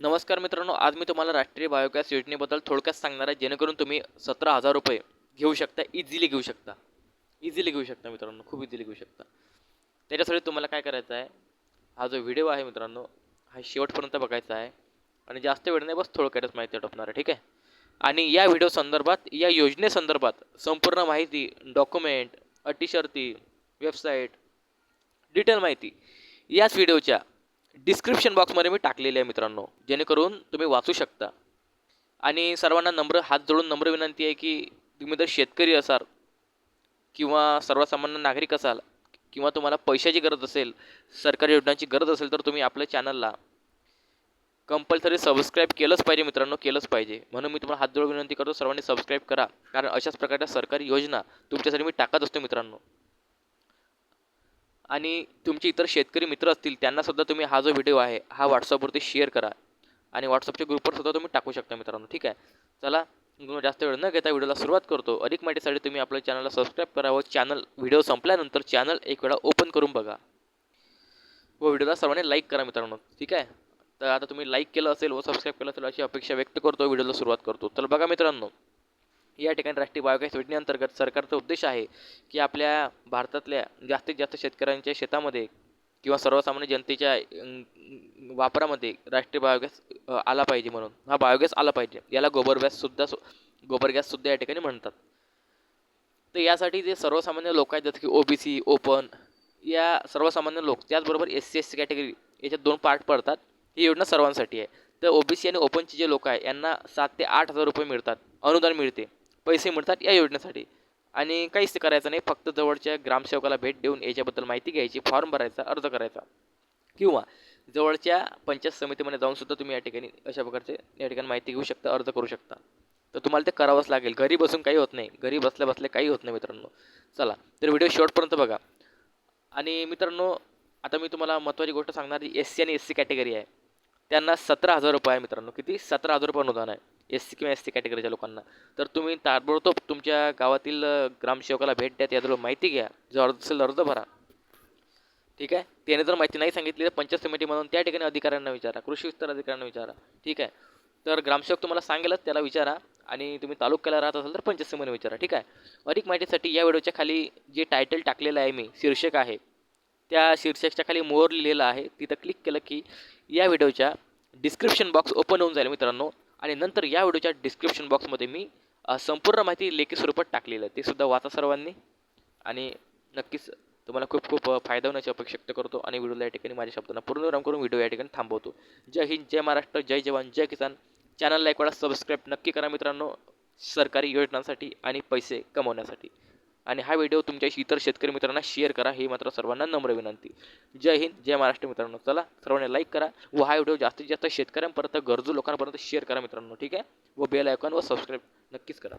नमस्कार मित्रांनो आज मी तुम्हाला राष्ट्रीय बायोगॅस योजनेबद्दल थोडक्यात सांगणार आहे जेणेकरून तुम्ही सतरा हजार रुपये घेऊ शकता इझिली घेऊ शकता. इझिली घेऊ शकता मित्रांनो खूप इझिली घेऊ शकता. त्याच्यासाठी तुम्हाला काय करायचं आहे हा जो व्हिडिओ आहे मित्रांनो हा शेवटपर्यंत बघायचा आहे. आणि जास्त वेळ नाही बस थोडक्यातच माहिती आटोपणार आहे ठीक आहे? आणि या व्हिडिओ संदर्भात या योजनेसंदर्भात संपूर्ण माहिती डॉक्युमेंट अटी शर्ती वेबसाईट डिटेल माहिती याच व्हिडिओच्या डिस्क्रिप्शन बॉक्समध्ये मी टाकलेली आहे मित्रांनो जेणेकरून तुम्ही वाचू शकता. आणि सर्वांना नम्र हात जोडून नम्र विनंती आहे की तुम्ही जर शेतकरी असाल किंवा सर्वसामान्य नागरिक असाल किंवा तुम्हाला पैशाची गरज असेल सरकारी योजनांची गरज असेल तर तुम्ही आपल्या चॅनलला कंपल्सरी सबस्क्राईब केलंच पाहिजे मित्रांनो केलंच पाहिजे. म्हणून मी तुम्हाला हात जोडून विनंती करतो सर्वांनी सबस्क्राईब करा. कारण अशाच प्रकारच्या सरकारी योजना तुमच्यासाठी मी टाकत असतो मित्रांनो. आणि तुमचे इतर शेतकरी मित्र असतील त्यांनासुद्धा तुम्ही हा जो व्हिडिओ आहे हा व्हॉट्सअपवरती शेअर करा. आणि व्हॉट्सअपच्या ग्रुपवर सुद्धा तुम्ही टाकू शकता मित्रांनो ठीक आहे? चला जास्त वेळ न घेता व्हिडिओला सुरुवात करतो. अधिक माहितीसाठी तुम्ही आपल्या चॅनलला सबस्क्राईब करा व चॅनल व्हिडिओ संपल्यानंतर चॅनल एक वेळा ओपन करून बघा. व व्हिडिओला सर्वांनी लाईक करा मित्रांनो ठीक आहे? तर आता तुम्ही लाईक केलं असेल व सबस्क्राईब केलं असेल अशी अपेक्षा व्यक्त करतो व्हिडिओला सुरुवात करतो. तर बघा मित्रांनो. या ठिकाणी राष्ट्रीय बायोगॅस योजनेअंतर्गत सरकारचा उद्देश आहे की आपल्या भारतातल्या जास्तीत जास्त शेतकऱ्यांच्या शेतामध्ये किंवा सर्वसामान्य जनतेच्या वापरामध्ये राष्ट्रीय बायोगॅस आला पाहिजे म्हणून. हा बायोगॅस आला पाहिजे. याला गोबर गॅससुद्धा गोबर गॅससुद्धा या ठिकाणी म्हणतात. तर यासाठी जे सर्वसामान्य लोक आहेत जसं की ओ बी सी ओपन या सर्वसामान्य लोक त्याचबरोबर S C S C category याच्यात दोन पार्ट पडतात. ही योजना सर्वांसाठी आहे. तर ओ बी सी आणि ओपनचे जे लोक आहे यांना सात ते आठ हजार रुपये मिळतात. अनुदान मिळते. पैसे मिळतात या योजनेसाठी. आणि काहीच करायचं नाही फक्त जवळच्या ग्रामसेवकाला भेट देऊन याच्याबद्दल माहिती घ्यायची फॉर्म भरायचा अर्ज करायचा. किंवा जवळच्या पंचायत समितीमध्ये जाऊनसुद्धा तुम्ही या ठिकाणी अशा प्रकारचे या ठिकाणी माहिती घेऊ शकता अर्ज करू शकता. तर तुम्हाला ते करावंच लागेल. घरी बसून काही होत नाही. घरी बसल्या बसल्या काही होत नाही मित्रांनो. चला तर व्हिडिओ शेवटपर्यंत बघा. आणि मित्रांनो आता मी तुम्हाला महत्त्वाची गोष्ट सांगणार एस सी आणि एस सी कॅटेगरी आहे. त्यांना सतरा हजार रुपये आहे मित्रांनो. किती? सतरा हजार रुपये अनुदान आहे. एस सी किंवा एस सी कॅटेगरीच्या लोकांना. तर तुम्ही ताबडतोब तुमच्या गावातील ग्रामसेवकाला भेट द्या त्याजवळ माहिती घ्या. जो अर्ज असेल अर्ज भरा. ठीक आहे? त्याने जर माहिती नाही सांगितली तर पंचायत समितीमधून त्या ठिकाणी अधिकाऱ्यांना विचारा. कृषी विस्तार अधिकाऱ्यांना विचारा. ठीक आहे? तर ग्रामसेवक तुम्हाला सांगेलच त्याला विचारा. आणि तुम्ही तालुक्याला राहत असाल तर पंचायत समितीने विचारा. ठीक आहे? अधिक माहितीसाठी या व्हिडिओच्या खाली जे टायटल टाकलेलं आहे मी शीर्षक आहे. त्या शीर्षकच्या खाली मोर लिहिलेलं आहे. तिथं क्लिक केलं की या व्हिडिओच्या डिस्क्रिप्शन बॉक्स ओपन होऊन जाईल मित्रांनो. आणि नंतर या व्हिडिओच्या डिस्क्रिप्शन बॉक्समध्ये मी संपूर्ण माहिती लेखी स्वरूपात टाकलेलं आहे. ते सुद्धा वाचा सर्वांनी. आणि नक्कीच तुम्हाला खूप खूप फायदा होण्याची अपेक्षा व्यक्त करतो आणि व्हिडिओला या ठिकाणी माझ्या शब्दांना पूर्णविराम करून व्हिडिओ या ठिकाणी थांबवतो. जय हिंद जय महाराष्ट्र जय जवान जय किसान. चॅनलला एक वेळा सबस्क्राईब नक्की करा मित्रांनो. सरकारी योजनांसाठी आणि पैसे कमवण्यासाठी. आणि हा व्हिडिओ तुमच्या इतर शेतकरी मित्रांना शेअर करा. ही मात्र सर्वांना नम्र विनंती. जय हिंद जय महाराष्ट्र मित्रांनो. चला सर्वांनी लाईक करा व हा व्हिडिओ जास्तीत जास्त शेतकऱ्यांपर्यंत गरजू लोकांपर्यंत शेअर करा मित्रांनो. ठीक आहे? व बेल आयकॉन व सबस्क्राईब नक्कीच करा.